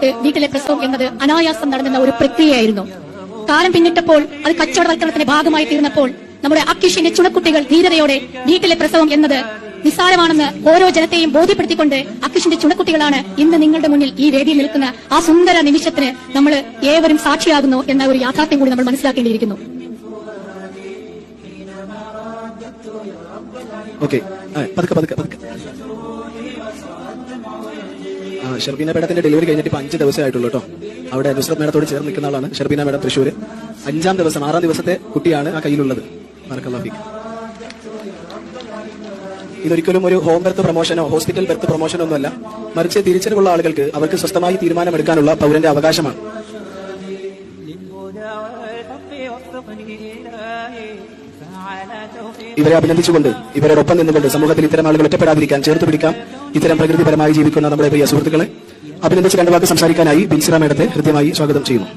കാലത്ത് വീട്ടിലെ പ്രസവം എന്നത് അനായാസം നടന്നിരുന്ന ഒരു പ്രക്രിയയായിരുന്നു. കാലം പിന്നിട്ടപ്പോൾ അത് കച്ചവടവൽക്കരണത്തിന്റെ ഭാഗമായി തീർന്നപ്പോൾ നമ്മുടെ അക്കിഷിന്റെ ചുണക്കുട്ടികൾ ധീരതയോടെ വീട്ടിലെ പ്രസവം എന്നത് നിസ്സാരമാണെന്ന് ഓരോ ജനത്തെയും ബോധ്യപ്പെടുത്തിക്കൊണ്ട് അക്കിഷിന്റെ ചുണക്കുട്ടികളാണ് ഇന്ന് നിങ്ങളുടെ മുന്നിൽ ഈ വേദിയിൽ നിൽക്കുന്ന ആ സുന്ദര നിമിഷത്തിന് നമ്മൾ ഏവരും സാക്ഷിയാകുന്നു എന്ന ഒരു യാഥാർത്ഥ്യം കൂടി നമ്മൾ മനസ്സിലാക്കേണ്ടിയിരിക്കുന്നു. ഓക്കെ പതുക്കെ പതുക്കെ പതുക്കെ. ഷെർബീന മേഡത്തിന്റെ ഡെലിവറി കഴിഞ്ഞിട്ട് ഇപ്പൊ അഞ്ച് ദിവസമായിട്ടുള്ളൂ കേട്ടോ. അവിടെ നുസ്രത് മേഡത്തോട് ചേർന്ന് നിൽക്കുന്ന ആളാണ് ഷെർബീന മേഡം തൃശ്ശൂർ. അഞ്ചാം ദിവസം ആറാം ദിവസത്തെ കുട്ടിയാണ് ആ കയ്യിലുള്ളത്. ഇതൊരിക്കലും ഒരു ഹോം ബെർത്ത് പ്രൊമോഷനോ ഹോസ്പിറ്റൽ ബെർത്ത് പ്രൊമോഷനോ ഒന്നുമല്ല. മറിച്ച് തിരിച്ചറിവുള്ള ആളുകൾക്ക് അവർക്ക് സ്വസ്ഥമായി തീരുമാനമെടുക്കാനുള്ള പൗരന്റെ അവകാശമാണ്. ഇവരെ അഭിനന്ദിച്ചുകൊണ്ട് ഇവരോടൊപ്പം നിന്നുകൊണ്ട് സമൂഹത്തിൽ ഇത്തരം ആളുകൾ ഒറ്റപ്പെടാതിരിക്കാൻ ചേർത്ത് പിടിക്കാം. ഇത്തരം പ്രകൃതിപരമായി ജീവിക്കുന്ന നമ്മുടെ പ്രിയ സുഹൃത്തുക്കളെ അഭിനന്ദിച്ച് രണ്ടു വാക്ക് സംസാരിക്കാനായി ബിൻസിറ മേഡത്തെ ഹൃദ്യമായി സ്വാഗതം ചെയ്യുന്നു.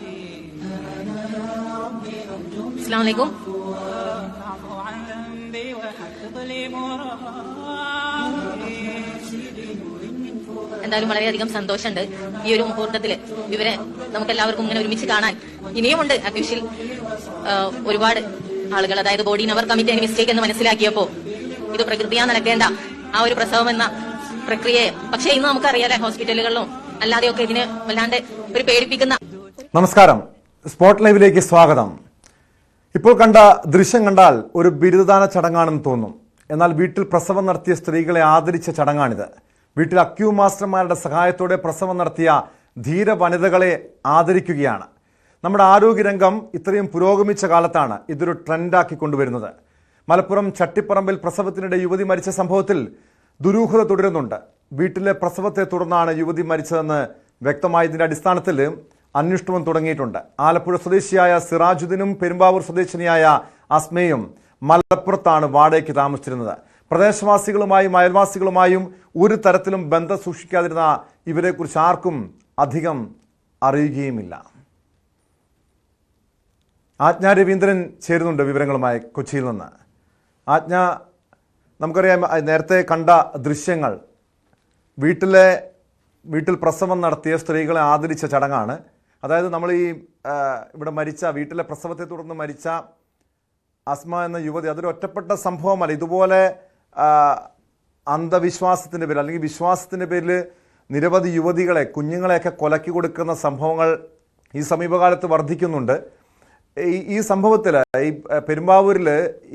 എന്തായാലും വളരെയധികം സന്തോഷമുണ്ട് ഈ ഒരു മുഹൂർത്തത്തിൽ ഇവരെ നമുക്കെല്ലാവർക്കും ഇങ്ങനെ ഒരുമിച്ച് കാണാൻ ഇനിയുമുണ്ട്. അക്യൂഷിൽ ഒരുപാട് ആളുകൾ അതായത് ബോഡി നവർ കമ്മിറ്റി മിസ്റ്റേക്ക് എന്ന് മനസ്സിലാക്കിയപ്പോ ഇത് പ്രകൃതിയാ നടക്കേണ്ട ആ ഒരു പ്രസവം എന്ന പ്രക്രിയയെ. പക്ഷേ ഇന്ന് നമുക്കറിയാലേ ഹോസ്പിറ്റലുകളിലും അല്ലാതെയൊക്കെ ഇതിന് വല്ലാണ്ട് ഒരു പേടിപ്പിക്കുന്ന നമസ്കാരം. സ്പോട്ട് ലൈവിലേക്ക് സ്വാഗതം. ഇപ്പോൾ കണ്ട ദൃശ്യം കണ്ടാൽ ഒരു ബിരുദദാന ചടങ്ങാണെന്ന് തോന്നും. എന്നാൽ വീട്ടിൽ പ്രസവം നടത്തിയ സ്ത്രീകളെ ആദരിച്ച ചടങ്ങാണിത്. വീട്ടിൽ അക്യൂ മാസ്റ്റർമാരുടെ സഹായത്തോടെ പ്രസവം നടത്തിയ ധീര വനിതകളെ ആദരിക്കുകയാണ്. നമ്മുടെ ആരോഗ്യരംഗം ഇത്രയും പുരോഗമിച്ച കാലത്താണ് ഇതൊരു ട്രെൻഡാക്കി കൊണ്ടുവരുന്നത്. മലപ്പുറം ചട്ടിപ്പറമ്പിൽ പ്രസവത്തിനിടെ യുവതി മരിച്ച സംഭവത്തിൽ ദുരൂഹത തുടരുന്നുണ്ട്. വീട്ടിലെ പ്രസവത്തെ തുടർന്നാണ് യുവതി മരിച്ചതെന്ന് വ്യക്തമായതിന്റെ അടിസ്ഥാനത്തിൽ അന്വേഷണവും തുടങ്ങിയിട്ടുണ്ട്. ആലപ്പുഴ സ്വദേശിയായ സിറാജുദ്ദീനും പെരുമ്പാവൂർ സ്വദേശിനിയായ അസ്മയും മലപ്പുറത്താണ് വാടകയ്ക്ക് താമസിച്ചിരുന്നത്. പ്രദേശവാസികളുമായും അയൽവാസികളുമായും ഒരു തരത്തിലും ബന്ധം സൂക്ഷിക്കാതിരുന്ന ഇവരെക്കുറിച്ച് ആർക്കും അധികം അറിയുകയുമില്ല. ആജ്ഞ രവീന്ദ്രൻ ചേരുന്നുണ്ട് വിവരങ്ങളുമായി കൊച്ചിയിൽ നിന്ന്. ആജ്ഞ നമുക്കറിയാം നേരത്തെ കണ്ട ദൃശ്യങ്ങൾ. വീട്ടിലെ വീട്ടിൽ പ്രസവം നടത്തിയ സ്ത്രീകളെ ആദരിച്ച ചടങ്ങാണ്. അതായത് നമ്മൾ ഈ ഇവിടെ മരിച്ച വീട്ടിലെ പ്രസവത്തെ തുടർന്ന് മരിച്ച അസ്മ എന്ന യുവതി അതൊരു ഒറ്റപ്പെട്ട സംഭവമല്ല. ഇതുപോലെ അന്ധവിശ്വാസത്തിന്റെ പേരിൽ അല്ലെങ്കിൽ വിശ്വാസത്തിന്റെ പേരിൽ നിരവധി യുവതികളെ കുഞ്ഞുങ്ങളെയൊക്കെ കൊലക്കി കൊടുക്കുന്ന സംഭവങ്ങൾ ഈ സമീപകാലത്ത് വർദ്ധിക്കുന്നുണ്ട്. ഈ ഈ സംഭവത്തിൽ ഈ പെരുമ്പാവൂരിൽ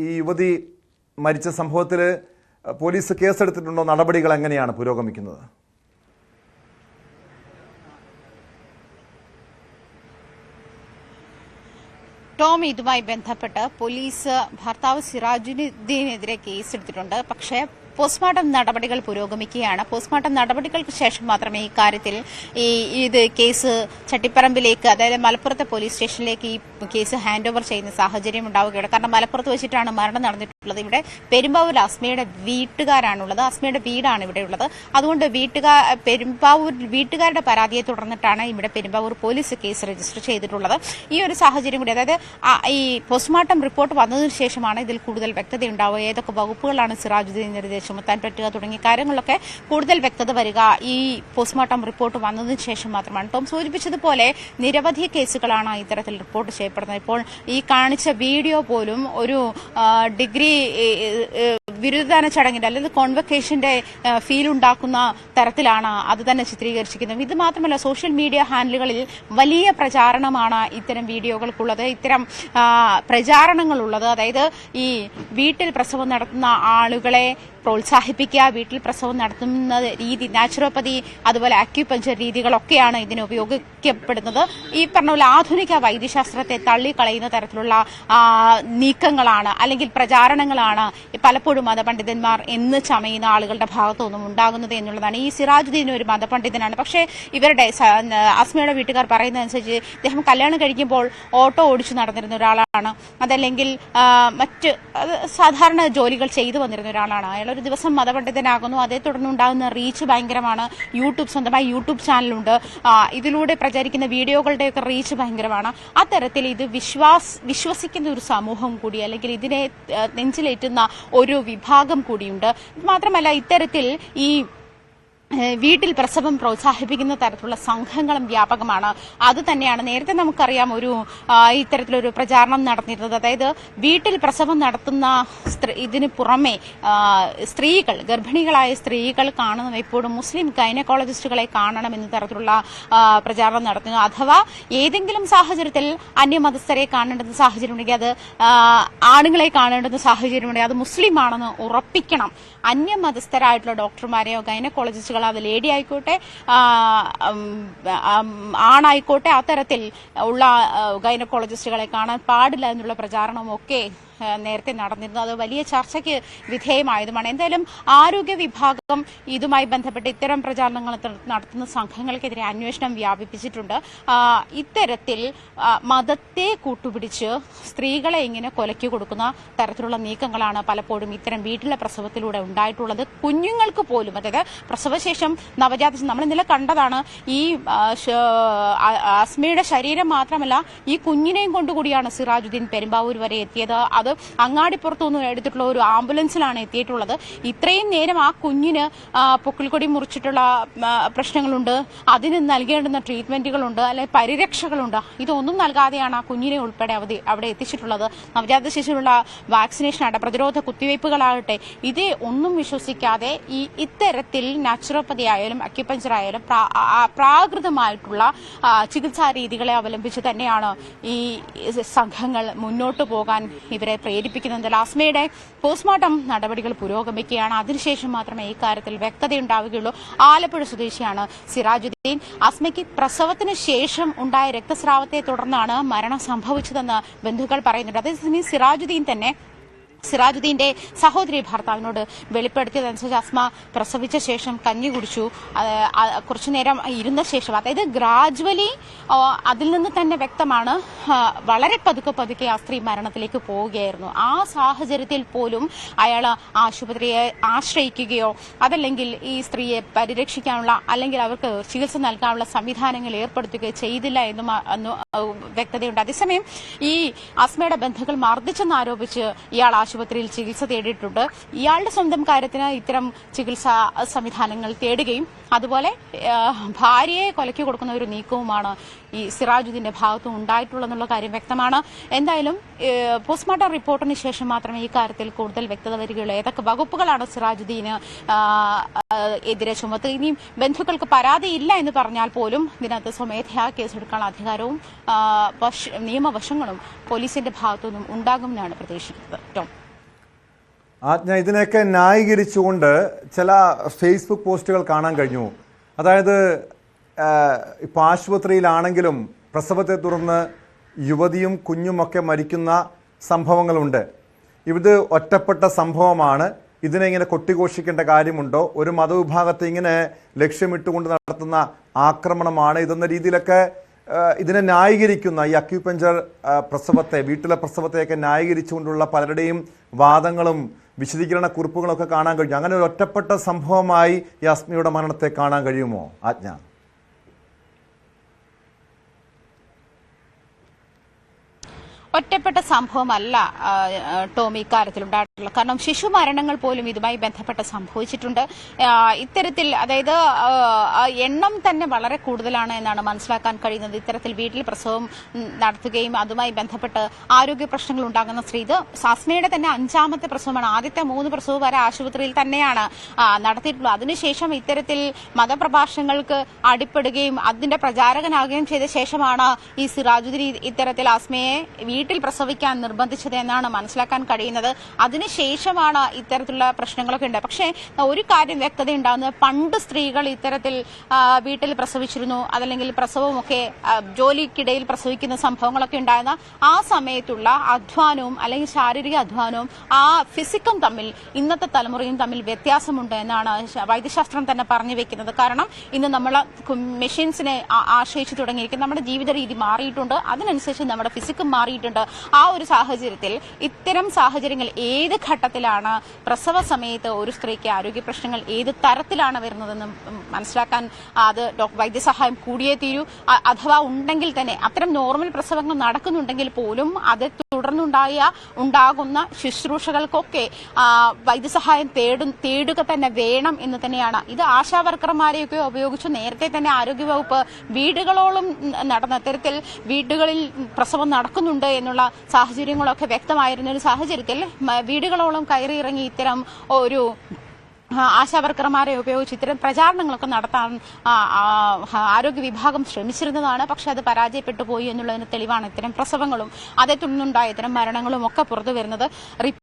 ഈ യുവതി മരിച്ച സംഭവത്തിൽ പോലീസ് കേസെടുത്തിട്ടുണ്ടോ? നടപടികൾ എങ്ങനെയാണ് പുരോഗമിക്കുന്നത്? ടോം ഇതുമായി ബന്ധപ്പെട്ട് പോലീസ് ഭർത്താവ് സിറാജുദ്ദീനെതിരെ കേസെടുത്തിട്ടുണ്ട്. പക്ഷേ പോസ്റ്റ്മോർട്ടം നടപടികൾ പുരോഗമിക്കുകയാണ്. പോസ്റ്റ്മോർട്ടം നടപടികൾക്ക് ശേഷം മാത്രമേ ഈ കാര്യത്തിൽ ഈ ഇത് കേസ് ചട്ടിപ്പറമ്പിലേക്ക് അതായത് മലപ്പുറത്തെ പോലീസ് സ്റ്റേഷനിലേക്ക് ഈ കേസ് ഹാൻഡ് ഓവർ ചെയ്യുന്ന സാഹചര്യം ഉണ്ടാവുകയാണ്. കാരണം മലപ്പുറത്ത് വെച്ചിട്ടാണ് മരണം നടന്നിട്ടുള്ളത്. ഇവിടെ പെരുമ്പാവൂർ അസ്മയുടെ വീട്ടുകാരാണുള്ളത്. അസ്മയുടെ വീടാണ് ഇവിടെ ഉള്ളത്. അതുകൊണ്ട് വീട്ടുകാർ പെരുമ്പാവൂർ വീട്ടുകാരുടെ പരാതിയെ തുടർന്നിട്ടാണ് ഇവിടെ പെരുമ്പാവൂർ പോലീസ് കേസ് രജിസ്റ്റർ ചെയ്തിട്ടുള്ളത്. ഈ ഒരു സാഹചര്യം കൂടി അതായത് ഈ പോസ്റ്റ്മോർട്ടം റിപ്പോർട്ട് വന്നതിന് ശേഷമാണ് ഇതിൽ കൂടുതൽ വ്യക്തത ഉണ്ടാവുക. ഏതൊക്കെ വകുപ്പുകളാണ് സിറാജുദ്ദീനെതിരെ ചുമത്താൻ പറ്റുക തുടങ്ങിയ കാര്യങ്ങളൊക്കെ കൂടുതൽ വ്യക്തത വരിക ഈ പോസ്റ്റ്മോർട്ടം റിപ്പോർട്ട് വന്നതിന് ശേഷം മാത്രമാണ്. ടോം സൂചിപ്പിച്ചതുപോലെ നിരവധി കേസുകളാണ് ഇത്തരത്തിൽ റിപ്പോർട്ട് ചെയ്യപ്പെടുന്നത്. ഇപ്പോൾ ഈ കാണിച്ച വീഡിയോ പോലും ഒരു ഡിഗ്രി ബിരുദദാന ചടങ്ങിന്റെ അല്ലെങ്കിൽ കോൺവക്കേഷന്റെ ഫീൽ ഉണ്ടാക്കുന്ന തരത്തിലാണ് അത് തന്നെ ചിത്രീകരിച്ചിരിക്കുന്നത്. ഇത് മാത്രമല്ല സോഷ്യൽ മീഡിയ ഹാൻഡിലുകളിൽ വലിയ പ്രചാരണമാണ് ഇത്തരം വീഡിയോകൾക്കുള്ളത്. ഇത്തരം പ്രചാരണങ്ങളുള്ളത്. അതായത് ഈ വീട്ടിൽ പ്രസവം നടത്തുന്ന ആളുകളെ പ്രോത്സാഹിപ്പിക്കുക വീട്ടിൽ പ്രസവം നടത്തുന്ന രീതി നാച്ചുറോപ്പതി അതുപോലെ അക്യുപഞ്ചർ രീതികളൊക്കെയാണ് ഇതിന് ഉപയോഗിക്കപ്പെടുന്നത്. ഈ പറഞ്ഞ പോലെ ആധുനിക വൈദ്യശാസ്ത്രത്തെ തള്ളിക്കളയുന്ന തരത്തിലുള്ള നീക്കങ്ങളാണ് അല്ലെങ്കിൽ പ്രചാരണങ്ങളാണ് പലപ്പോഴും മതപണ്ഡിതന്മാർ എന്ന് ചമയുന്ന ആളുകളുടെ ഭാഗത്തുനിന്നും ഉണ്ടാകുന്നത് എന്നുള്ളതാണ്. ഈ സിറാജുദ്ദീൻ ഒരു മതപണ്ഡിതനാണ്. പക്ഷേ ഇവരുടെ അസ്മയുടെ വീട്ടുകാർ പറയുന്നതനുസരിച്ച് അദ്ദേഹം കല്യാണം കഴിക്കുമ്പോൾ ഓട്ടോ ഓടിച്ചു നടന്നിരുന്ന ഒരാളാണ്. അതല്ലെങ്കിൽ മറ്റ് സാധാരണ ജോലികൾ ചെയ്തു വന്നിരുന്ന ഒരാളാണ്. അയാൾ ഒരു ദിവസം മതപണ്ഡിതനാകുന്നു. അതേ തുടർന്ന് ഉണ്ടാകുന്ന റീച്ച് ഭയങ്കരമാണ്. യൂട്യൂബ് സ്വന്തമായി യൂട്യൂബ് ചാനലുണ്ട്. ഇതിലൂടെ പ്രചരിക്കുന്ന വീഡിയോകളുടെയൊക്കെ റീച്ച് ഭയങ്കരമാണ്. അത്തരത്തിൽ ഇത് വിശ്വാസ് വിശ്വസിക്കുന്ന ഒരു സമൂഹം കൂടി അല്ലെങ്കിൽ ഇതിനെ നെഞ്ചിലേറ്റുന്ന ഒരു വിഭാഗം കൂടിയുണ്ട്. മാത്രമല്ല ഇത്തരത്തിൽ ഈ വീട്ടിൽ പ്രസവം പ്രോത്സാഹിപ്പിക്കുന്ന തരത്തിലുള്ള സംഘങ്ങളും വ്യാപകമാണ്. അത് തന്നെയാണ് നേരത്തെ നമുക്കറിയാം ഒരു ഇത്തരത്തിലൊരു പ്രചാരണം നടന്നിരുന്നത്. അതായത് വീട്ടിൽ പ്രസവം നടത്തുന്ന സ്ത്രീ- ഇതിന് പുറമെ സ്ത്രീകൾ ഗർഭിണികളായ സ്ത്രീകൾ കാണുന്ന എപ്പോഴും മുസ്ലിം ഗൈനക്കോളജിസ്റ്റുകളെ കാണണം എന്ന തരത്തിലുള്ള പ്രചാരണം നടത്തുന്നു. അഥവാ ഏതെങ്കിലും സാഹചര്യത്തിൽ അന്യമതസ്ഥരെ കാണേണ്ടുന്ന സാഹചര്യം ഉണ്ടെങ്കിൽ അത് ആണുങ്ങളെ കാണേണ്ടുന്ന സാഹചര്യം ഉണ്ടെങ്കിൽ അത് മുസ്ലിം ആണെന്ന് ഉറപ്പിക്കണം. അന്യമതസ്ഥരായിട്ടുള്ള ഡോക്ടർമാരെയോ ഗൈനക്കോളജിസ്റ്റുകളോ അത് ലേഡി ആയിക്കോട്ടെ ആണായിക്കോട്ടെ അത്തരത്തിൽ ഉള്ള ഗൈനക്കോളജിസ്റ്റുകളെ കാണാൻ പാടില്ല എന്നുള്ള പ്രചാരണമൊക്കെ നേരത്തെ നടന്നിരുന്നു. അത് വലിയ ചർച്ചയ്ക്ക് വിധേയമായതുമാണ്. എന്തായാലും ആരോഗ്യ വിഭാഗം ഇതുമായി ബന്ധപ്പെട്ട് ഇത്തരം പ്രചാരണങ്ങൾ നടത്തുന്ന സംഘങ്ങൾക്കെതിരെ അന്വേഷണം വ്യാപിപ്പിച്ചിട്ടുണ്ട്. ഇത്തരത്തിൽ മതത്തെ കൂട്ടുപിടിച്ച് സ്ത്രീകളെ ഇങ്ങനെ കൊലയ്ക്ക് കൊടുക്കുന്ന തരത്തിലുള്ള നീക്കങ്ങളാണ് പലപ്പോഴും ഇത്തരം വീട്ടിലെ പ്രസവത്തിലൂടെ ഉണ്ടായിട്ടുള്ളത്. കുഞ്ഞുങ്ങൾക്ക് പോലും അതായത് പ്രസവശേഷം നവജാത നമ്മൾ ഇന്നലെ കണ്ടതാണ് ഈ ആസ്മയുടെ ശരീരം മാത്രമല്ല ഈ കുഞ്ഞിനെയും കൊണ്ടുകൂടിയാണ് സിറാജുദ്ദീൻ പെരുമ്പാവൂർ വരെ എത്തിയത്. അത് അങ്ങാടിപ്പുറത്തു നിന്ന് എടുത്തിട്ടുള്ള ഒരു ആംബുലൻസിലാണ് എത്തിയിട്ടുള്ളത്. ഇത്രയും നേരം ആ കുഞ്ഞിന് പൊക്കിൾക്കൊടി മുറിച്ചിട്ടുള്ള പ്രശ്നങ്ങളുണ്ട്. അതിന് നൽകേണ്ടുന്ന ട്രീറ്റ്മെന്റുകളുണ്ട്. അല്ലെങ്കിൽ പരിരക്ഷകളുണ്ട്. ഇതൊന്നും നൽകാതെയാണ് ആ കുഞ്ഞിനെ ഉൾപ്പെടെ അവധി അവിടെ എത്തിച്ചിട്ടുള്ളത്. നവജാത ശിശുവിനുള്ള വാക്സിനേഷൻ ആകട്ടെ പ്രതിരോധ കുത്തിവയ്പ്പുകളാകട്ടെ ഇതേ ഒന്നും വിശ്വസിക്കാതെ ഈ ഇത്തരത്തിൽ നാച്ചുറോപ്പതി ആയാലും അക്യുപഞ്ചർ ആയാലും പ്രാകൃതമായിട്ടുള്ള ചികിത്സാ രീതികളെ അവലംബിച്ച് തന്നെയാണ് ഈ സംഘങ്ങൾ മുന്നോട്ട് പോകാൻ ഇവരെ പ്രേരിപ്പിക്കുന്നത് ലാസ്മയുടെ പോസ്റ്റ്മോർട്ടം നടപടികൾ പുരോഗമിക്കുകയാണ്. അതിനുശേഷം മാത്രമേ ഈ കാര്യത്തിൽ വ്യക്തതയുണ്ടാവുകയുള്ളൂ. ആലപ്പുഴ സ്വദേശിയാണ് സിറാജുദ്ദീൻ. അസ്മയ്ക്ക് പ്രസവത്തിന് ശേഷം ഉണ്ടായ രക്തസ്രാവത്തെ തുടർന്നാണ് മരണം സംഭവിച്ചതെന്ന് ബന്ധുക്കൾ പറയുന്നുണ്ട്. അതേസമയം സിറാജുദ്ദീൻ തന്നെ സിറാജുദ്ദീന്റെ സഹോദരി ഭർത്താവിനോട് വെളിപ്പെടുത്തിയതനുസരിച്ച് അസ്മ പ്രസവിച്ച ശേഷം കഞ്ഞി കുടിച്ചു. കുറച്ചു നേരം ഇരുന്ന ശേഷം അതായത് ഗ്രാജുവലി അതിൽ നിന്ന് തന്നെ വ്യക്തമാണ് വളരെ പതുക്കെ പതുക്കെ ആ സ്ത്രീ മരണത്തിലേക്ക് പോവുകയായിരുന്നു. ആ സാഹചര്യത്തിൽ പോലും അയാൾ ആശുപത്രിയെ ആശ്രയിക്കുകയോ അതല്ലെങ്കിൽ ഈ സ്ത്രീയെ പരിരക്ഷിക്കാനുള്ള അല്ലെങ്കിൽ അവർക്ക് ചികിത്സ നൽകാനുള്ള സംവിധാനങ്ങൾ ഏർപ്പെടുത്തുകയോ ചെയ്തില്ല എന്നും വ്യക്തതയുണ്ട്. അതേസമയം ഈ അസ്മയുടെ ബന്ധുക്കൾ മർദ്ദിച്ചെന്നാരോപിച്ച് ഇയാൾ ആശുപത്രിയിൽ ചികിത്സ തേടിയിട്ടുണ്ട്. ഇയാളുടെ സ്വന്തം കാര്യത്തിന് ഇത്തരം ചികിത്സാ സംവിധാനങ്ങൾ തേടുകയും അതുപോലെ ഭാര്യയെ കൊലയ്ക്ക് കൊടുക്കുന്ന ഒരു നീക്കവുമാണ് ഈ സിറാജുദ്ദീന്റെ ഭാഗത്തും ഉണ്ടായിട്ടുള്ളതെന്നുള്ള കാര്യം വ്യക്തമാണ്. എന്തായാലും പോസ്റ്റ്മോർട്ടം റിപ്പോർട്ടിന് ശേഷം മാത്രമേ ഈ കാര്യത്തിൽ കൂടുതൽ വ്യക്തത വരികയുള്ളൂ. ഏതൊക്കെ വകുപ്പുകളാണ് സിറാജുദ്ദീന് എതിരെ ചുമത്തുക ഇനിയും ബന്ധുക്കൾക്ക് പരാതിയില്ല എന്ന് പറഞ്ഞാൽ പോലും ഇതിനകത്ത് സ്വമേധയാ കേസെടുക്കാനുള്ള അധികാരവും നിയമവശങ്ങളും പോലീസിന്റെ ഭാഗത്തുനിന്നും ഉണ്ടാകുമെന്നാണ് പ്രതീക്ഷിക്കുന്നത്. ടോം. ആജ്ഞ ഇതിനെയൊക്കെ ന്യായീകരിച്ചുകൊണ്ട് ചില ഫേസ്ബുക്ക് പോസ്റ്റുകൾ കാണാൻ കഴിഞ്ഞു. അതായത് ഇപ്പോൾ ആശുപത്രിയിലാണെങ്കിലും പ്രസവത്തെ തുടർന്ന് യുവതിയും കുഞ്ഞുമൊക്കെ മരിക്കുന്ന സംഭവങ്ങളുണ്ട്. ഇത് ഒറ്റപ്പെട്ട സംഭവമാണ്. ഇതിനെ ഇങ്ങനെ കൊട്ടിഘോഷിക്കേണ്ട കാര്യമുണ്ടോ? ഒരു മതവിഭാഗത്തെ ഇങ്ങനെ ലക്ഷ്യമിട്ടുകൊണ്ട് നടത്തുന്ന ആക്രമണമാണ് ഇതെന്ന രീതിയിലൊക്കെ ഇതിനെ ന്യായീകരിക്കുന്ന ഈ അക്യുപഞ്ചർ പ്രസവത്തെ വീട്ടിലെ പ്രസവത്തെയൊക്കെ ന്യായീകരിച്ചുകൊണ്ടുള്ള പലരുടെയും വാദങ്ങളും വിശദീകരണ കുറിപ്പുകളൊക്കെ കാണാൻ കഴിഞ്ഞു അങ്ങനെ ഒരു ഒറ്റപ്പെട്ട സംഭവമായി ഈ അസ്മിയുടെ മരണത്തെ കാണാൻ കഴിയുമോ? ആജ്ഞ. ഒറ്റപ്പെട്ട സംഭവമല്ല ടോമി ഉണ്ടായിട്ടുള്ളത് കാരണം ശിശു മരണങ്ങൾ പോലും ഇതുമായി ബന്ധപ്പെട്ട് സംഭവിച്ചിട്ടുണ്ട്. ഇത്തരത്തിൽ അതായത് എണ്ണം തന്നെ വളരെ കൂടുതലാണ് എന്നാണ് മനസ്സിലാക്കാൻ കഴിയുന്നത്. ഇത്തരത്തിൽ വീട്ടിൽ പ്രസവം നടത്തുകയും അതുമായി ബന്ധപ്പെട്ട് ആരോഗ്യ പ്രശ്നങ്ങൾ ഉണ്ടാകുന്ന സ്ത്രീ. ഇത് സാസ്മയുടെ തന്നെ അഞ്ചാമത്തെ പ്രസവമാണ്. ആദ്യത്തെ മൂന്ന് പ്രസവം വരെ ആശുപത്രിയിൽ തന്നെയാണ് നടത്തിയിട്ടുള്ളത്. അതിനുശേഷം ഇത്തരത്തിൽ മതപ്രഭാഷണങ്ങൾക്ക് അടിപ്പെടുകയും അതിന്റെ പ്രചാരകനാകുകയും ചെയ്ത ശേഷമാണ് ഈ സിറാജുദ്ദീൻ ഇത്തരത്തിൽ ആസ്മയെ വീട്ടിൽ പ്രസവിക്കാൻ നിർബന്ധിച്ചത് എന്നാണ് മനസ്സിലാക്കാൻ കഴിയുന്നത്. അതിനുശേഷമാണ് ഇത്തരത്തിലുള്ള പ്രശ്നങ്ങളൊക്കെ ഉണ്ട്. പക്ഷേ ഒരു കാര്യം വ്യക്തത ഉണ്ടാകുന്നത് പണ്ട് സ്ത്രീകൾ ഇത്തരത്തിൽ വീട്ടിൽ പ്രസവിച്ചിരുന്നു. അതല്ലെങ്കിൽ പ്രസവമൊക്കെ ജോലിക്കിടയിൽ പ്രസവിക്കുന്ന സംഭവങ്ങളൊക്കെ ഉണ്ടായിരുന്ന ആ സമയത്തുള്ള അധ്വാനവും അല്ലെങ്കിൽ ശാരീരിക അധ്വാനവും ആ ഫിസിക്കും തമ്മിൽ ഇന്നത്തെ തലമുറയും തമ്മിൽ വ്യത്യാസമുണ്ട് എന്നാണ് വൈദ്യശാസ്ത്രം തന്നെ പറഞ്ഞു വെക്കുന്നത്. കാരണം ഇന്ന് നമ്മൾ മെഷീൻസിനെ ആശ്രയിച്ചു തുടങ്ങിയിരിക്കും നമ്മുടെ ജീവിത രീതി മാറിയിട്ടുണ്ട്. അതിനനുസരിച്ച് നമ്മുടെ ഫിസിക്കും മാറിയിട്ടുണ്ട്. കേസെടുത്തിട്ടുണ്ട് ആ ഒരു സാഹചര്യത്തിൽ ഇത്തരം സാഹചര്യങ്ങൾ ഏത് ഘട്ടത്തിലാണ് പ്രസവ സമയത്ത് ഒരു സ്ത്രീക്ക് ആരോഗ്യ പ്രശ്നങ്ങൾ ഏത് തരത്തിലാണ് വരുന്നതെന്ന് മനസ്സിലാക്കാൻ അത് വൈദ്യസഹായം കൂടിയേ തീരൂ. അഥവാ ഉണ്ടെങ്കിൽ തന്നെ അത്തരം നോർമൽ പ്രസവങ്ങൾ നടക്കുന്നുണ്ടെങ്കിൽ പോലും അത് തുടർന്നുണ്ടായ ഉണ്ടാകുന്ന ശുശ്രൂഷകൾക്കൊക്കെ വൈദ്യസഹായം തേടും തേടുക തന്നെ വേണം എന്ന് തന്നെയാണ്. ഇത് ആശാ വർക്കർമാരെയൊക്കെ ഉപയോഗിച്ച് നേരത്തെ തന്നെ ആരോഗ്യവകുപ്പ് വീടുകളോളം നടന്ന തരത്തിൽ വീടുകളിൽ പ്രസവം നടക്കുന്നുണ്ട് എന്നുള്ള സാഹചര്യങ്ങളൊക്കെ വ്യക്തമായിരുന്ന ഒരു സാഹചര്യത്തിൽ വീടുകളോളം കയറി ഇറങ്ങി ഇത്തരം ഒരു ആശാവർക്കർമാരെ ഉപയോഗിച്ച് ഇത്തരം പ്രചാരണങ്ങളൊക്കെ നടത്താൻ ആരോഗ്യ വിഭാഗം ശ്രമിച്ചിരുന്നതാണ്. പക്ഷെ അത് പരാജയപ്പെട്ടു പോയി എന്നുള്ളതിന് തെളിവാണ് ഇത്തരം പ്രസവങ്ങളും അതേ തുടർന്നുണ്ടായ ഇത്തരം മരണങ്ങളും ഒക്കെ പുറത്തു വരുന്നത്.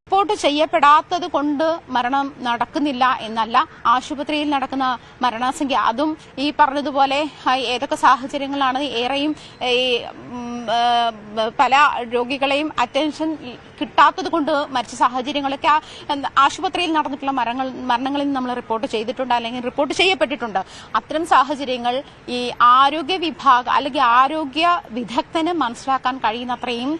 റിപ്പോർട്ട് ചെയ്യപ്പെടാത്തത് കൊണ്ട് മരണം നടക്കുന്നില്ല എന്നല്ല ആശുപത്രിയിൽ നടക്കുന്ന മരണസംഖ്യ. അതും ഈ പറഞ്ഞതുപോലെ ഏതൊക്കെ സാഹചര്യങ്ങളാണ് ഏറെയും ഈ പല രോഗികളെയും അറ്റൻഷൻ കിട്ടാത്തത് കൊണ്ട് മരിച്ച സാഹചര്യങ്ങളൊക്കെ ആശുപത്രിയിൽ നടന്നിട്ടുള്ള മരണങ്ങൾ മരണങ്ങളിൽ നമ്മൾ റിപ്പോർട്ട് ചെയ്തിട്ടുണ്ട് അല്ലെങ്കിൽ റിപ്പോർട്ട് ചെയ്യപ്പെട്ടിട്ടുണ്ട്. അത്തരം സാഹചര്യങ്ങൾ ഈ ആരോഗ്യ വിഭാഗം അല്ലെങ്കിൽ ആരോഗ്യ വിദഗ്ധന് മനസ്സിലാക്കാൻ കഴിയുന്നത്രയും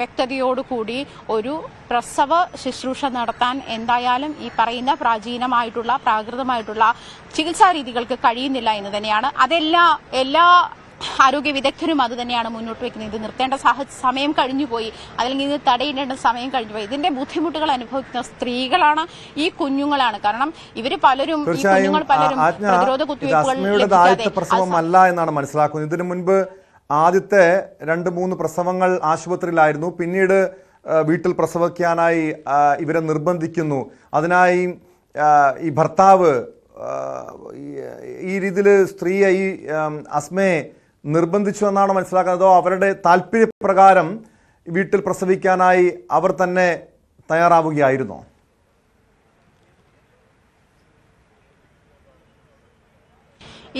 വ്യക്തതയോടുകൂടി ഒരു പ്രസവ ശുശ്രൂഷ നടത്താൻ എന്തായാലും ഈ പറയുന്ന പ്രാചീനമായിട്ടുള്ള പ്രാകൃതമായിട്ടുള്ള ചികിത്സാ രീതികൾക്ക് കഴിയുന്നില്ല എന്ന് തന്നെയാണ്. അതെല്ലാ എല്ലാ ആരോഗ്യ വിദഗ്ധരും അത് തന്നെയാണ് മുന്നോട്ട് വെക്കുന്നത്. ഇത് നിർത്തേണ്ട സാഹ സമയം കഴിഞ്ഞുപോയി. അല്ലെങ്കിൽ ഇത് തടയിടേണ്ട സമയം കഴിഞ്ഞുപോയി. ഇതിന്റെ ബുദ്ധിമുട്ടുകൾ അനുഭവിക്കുന്ന സ്ത്രീകളാണ് ഈ കുഞ്ഞുങ്ങളാണ്. കാരണം ഇവർ പലരും ഈ കുഞ്ഞുങ്ങൾ പലരും പ്രതിരോധ കുത്തിവെപ്പുകൾ കുത്തിവയ്പ്പുകൾ അല്ല എന്നാണ് മനസ്സിലാക്കുന്നത്. ഇതിനു മുൻപ് ആദ്യത്തെ രണ്ട് മൂന്ന് പ്രസവങ്ങൾ ആശുപത്രിയിലായിരുന്നു. പിന്നീട് വീട്ടിൽ പ്രസവിക്കാനായി ഇവരെ നിർബന്ധിക്കുന്നു. അതിനായി ഈ ഭർത്താവ് ഈ- രീതിയിൽ സ്ത്രീയെ ഈ അസ്മയെ നിർബന്ധിച്ചു എന്നാണ് മനസ്സിലാക്കുന്നത്. അവരുടെ താല്പര്യപ്രകാരം വീട്ടിൽ പ്രസവിക്കാനായി അവർ തന്നെ തയ്യാറാവുകയായിരുന്നോ?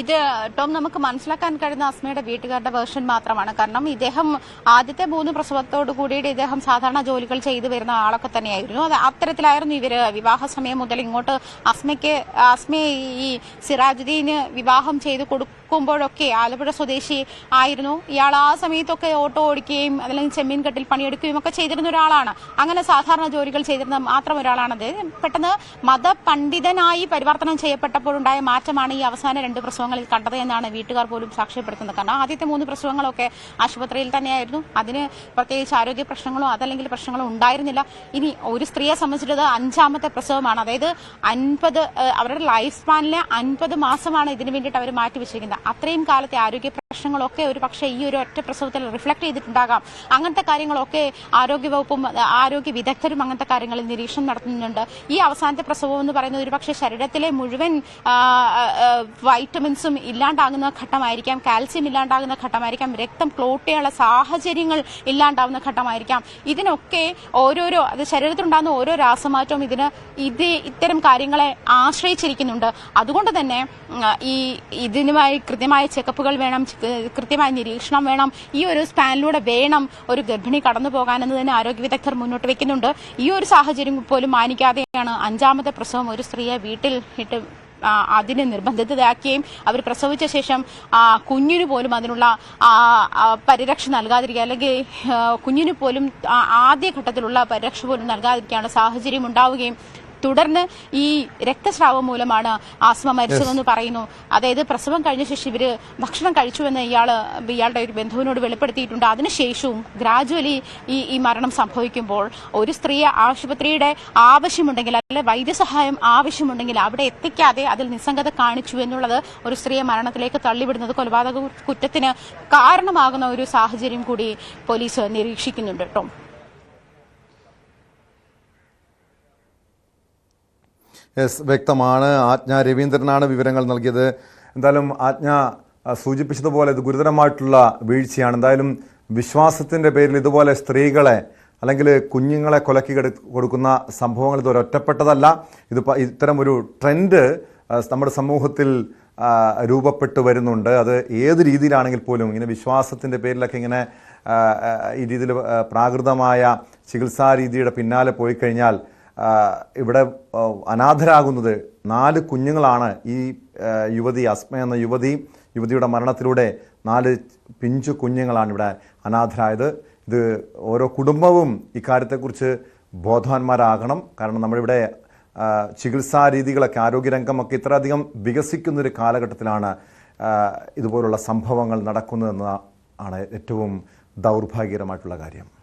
ഇത് ടോം നമുക്ക് മനസ്സിലാക്കാൻ കഴിയുന്ന അസ്മയുടെ വീട്ടുകാരുടെ വേർഷൻ മാത്രമാണ്. കാരണം ഇദ്ദേഹം ആദ്യത്തെ മൂന്ന് പ്രസവത്തോടു കൂടിയിട്ട് ഇദ്ദേഹം സാധാരണ ജോലികൾ ചെയ്തു വരുന്ന ആളൊക്കെ തന്നെയായിരുന്നു. അത് അത്തരത്തിലായിരുന്നു ഇവർ വിവാഹ സമയം മുതൽ ഇങ്ങോട്ട് അസ്മയ്ക്ക് അസ്മയെ ഈ സിറാജുദ്ദീന് വിവാഹം ചെയ്ത് കൊടുക്കുമ്പോഴൊക്കെ ആലപ്പുഴ സ്വദേശി ആയിരുന്നു. ഇയാൾ ആ സമയത്തൊക്കെ ഓട്ടോ ഓടിക്കുകയും അല്ലെങ്കിൽ ചെമ്മീൻ കെട്ടിൽ പണിയെടുക്കുകയും ഒക്കെ ചെയ്തിരുന്ന ഒരാളാണ്. അങ്ങനെ സാധാരണ ജോലികൾ ചെയ്തിരുന്ന മാത്രം ഒരാളാണത്. പെട്ടെന്ന് മതപണ്ഡിതനായി പരിവർത്തനം ചെയ്യപ്പെട്ടപ്പോഴുണ്ടായ മാറ്റമാണ് ഈ അവസാന രണ്ട് പ്രസവങ്ങളിൽ കണ്ടത് എന്നാണ് വീട്ടുകാർ പോലും സാക്ഷ്യപ്പെടുത്തുന്നത്. കാരണം ആദ്യത്തെ മൂന്ന് പ്രസവങ്ങളൊക്കെ ആശുപത്രിയിൽ തന്നെയായിരുന്നു. അതിന് പ്രത്യേകിച്ച് ആരോഗ്യ പ്രശ്നങ്ങളോ അതല്ലെങ്കിൽ പ്രശ്നങ്ങളോ ഉണ്ടായിരുന്നില്ല. ഇനി ഒരു സ്ത്രീയെ സംബന്ധിച്ചിട്ട് അഞ്ചാമത്തെ പ്രസവമാണ്. അതായത് അൻപത് അവരുടെ ലൈഫ് സ്പാനിലെ അൻപത് മാസമാണ് ഇതിനു വേണ്ടിയിട്ട് അവർ മാറ്റി വെച്ചിരിക്കുന്നത് അത്രയും കാലത്തെ ആരോഗ്യ പ്രശ്നങ്ങളൊക്കെ ഒരു പക്ഷേ ഈ ഒരു ഒറ്റ പ്രസവത്തിൽ റിഫ്ലക്ട് ചെയ്തിട്ടുണ്ടാകാം. അങ്ങനത്തെ കാര്യങ്ങളൊക്കെ ആരോഗ്യവകുപ്പും വകുപ്പും ആരോഗ്യ വിദഗ്ധരും അങ്ങനത്തെ കാര്യങ്ങളിൽ നിരീക്ഷണം നടത്തുന്നുണ്ട്. ഈ അവസാനത്തെ പ്രസവം എന്ന് പറയുന്നത് ഒരു പക്ഷേ ശരീരത്തിലെ മുഴുവൻ വൈറ്റമിൻസും ഇല്ലാണ്ടാകുന്ന ഘട്ടമായിരിക്കാം കാൽസ്യം ഇല്ലാണ്ടാകുന്ന ഘട്ടമായിരിക്കാം രക്തം ക്ലോട്ട് ചെയ്യാനുള്ള സാഹചര്യങ്ങൾ ഇല്ലാണ്ടാവുന്ന ഘട്ടമായിരിക്കാം. ഇതിനൊക്കെ ഓരോരോ അത് ശരീരത്തിലുണ്ടാകുന്ന ഓരോ രാസമാറ്റവും ഇതിന് ഇത് ഇത്തരം കാര്യങ്ങളെ ആശ്രയിച്ചിരിക്കുന്നുണ്ട്. അതുകൊണ്ട് തന്നെ ഈ ഇതിനുമായി കൃത്യമായ ചെക്കപ്പുകൾ വേണം കൃത്യമായ നിരീക്ഷണം വേണം. ഈ ഒരു സ്പാനിലൂടെ വേണം ഒരു ഗർഭിണി കടന്നു പോകാനെന്ന് തന്നെ ആരോഗ്യ വിദഗ്ധർ മുന്നോട്ട് വെക്കുന്നുണ്ട്. ഈ ഒരു സാഹചര്യം പോലും മാനിക്കാതെയാണ് അഞ്ചാമത്തെ പ്രസവം ഒരു സ്ത്രീയെ വീട്ടിൽ ഇട്ട് അതിനെ നിർബന്ധിതരാക്കുകയും അവർ പ്രസവിച്ച ശേഷം കുഞ്ഞിനു പോലും അതിനുള്ള പരിരക്ഷ നൽകാതിരിക്കുക അല്ലെങ്കിൽ കുഞ്ഞിനു പോലും ആദ്യ ആദ്യഘട്ടത്തിലുള്ള പരിരക്ഷ പോലും നൽകാതിരിക്കാനുള്ള സാഹചര്യം ഉണ്ടാവുകയും തുടർന്ന് ഈ രക്തസ്രാവം മൂലമാണ് ആസ്മ മരിച്ചതെന്ന് പറയുന്നു. അതായത് പ്രസവം കഴിഞ്ഞ ശേഷം ഇവർ ഭക്ഷണം കഴിച്ചു എന്ന് ഇയാൾ ഇയാളുടെ ഒരു ബന്ധുവിനോട് വെളിപ്പെടുത്തിയിട്ടുണ്ട്. അതിനുശേഷവും ഗ്രാജുവലി ഈ ഈ മരണം സംഭവിക്കുമ്പോൾ ഒരു സ്ത്രീയെ ആശുപത്രിയുടെ ആവശ്യമുണ്ടെങ്കിൽ അല്ലെ വൈദ്യസഹായം ആവശ്യമുണ്ടെങ്കിൽ അവിടെ എത്തിക്കാതെ അതിൽ നിസ്സംഗത കാണിച്ചു എന്നുള്ളത് ഒരു സ്ത്രീയെ മരണത്തിലേക്ക് തള്ളിവിടുന്നത് കൊലപാതക കുറ്റത്തിന് കാരണമാകുന്ന ഒരു സാഹചര്യം കൂടി പോലീസ് നിരീക്ഷിക്കുന്നുണ്ട് കേട്ടോ. യെസ് വ്യക്തമാണ്. ആജ്ഞ രവീന്ദ്രനാണ് വിവരങ്ങൾ നൽകിയത്. എന്തായാലും ആജ്ഞ സൂചിപ്പിച്ചതുപോലെ ഇത് ഗുരുതരമായിട്ടുള്ള വീഴ്ചയാണ്. എന്തായാലും വിശ്വാസത്തിന്റെ പേരിൽ ഇതുപോലെ സ്ത്രീകളെ അല്ലെങ്കിൽ കുഞ്ഞുങ്ങളെ കൊലക്കി കൊടുക്കുന്ന സംഭവങ്ങൾ ഇതൊരു ഒറ്റപ്പെട്ടതല്ല. ഇത് ഇത്തരം ഒരു ട്രെൻഡ് നമ്മുടെ സമൂഹത്തിൽ രൂപപ്പെട്ട് വരുന്നുണ്ട്. അത് ഏത് രീതിയിലാണെങ്കിൽ പോലും ഇങ്ങനെ വിശ്വാസത്തിന്റെ പേരിലൊക്കെ ഇങ്ങനെ ഈ രീതിയിൽ പ്രാകൃതമായ ചികിത്സാ രീതിയുടെ പിന്നാലെ പോയി കഴിഞ്ഞാൽ ഇവിടെ അനാഥരാകുന്നത് നാല് കുഞ്ഞുങ്ങളാണ് ഈ യുവതി അസ്മ എന്ന യുവതി യുവതിയുടെ മരണത്തിലൂടെ നാല് പിഞ്ചു കുഞ്ഞുങ്ങളാണ് ഇവിടെ അനാഥരായത്. ഇത് ഓരോ കുടുംബവും ഇക്കാര്യത്തെക്കുറിച്ച് ബോധവാന്മാരാകണം. കാരണം നമ്മളിവിടെ ചികിത്സാ രീതികളൊക്കെ ആരോഗ്യരംഗമൊക്കെ ഇത്രയധികം വികസിക്കുന്നൊരു കാലഘട്ടത്തിലാണ് ഇതുപോലുള്ള സംഭവങ്ങൾ നടക്കുന്നതെന്ന് ആണ് ഏറ്റവും ദൗർഭാഗ്യകരമായിട്ടുള്ള കാര്യം.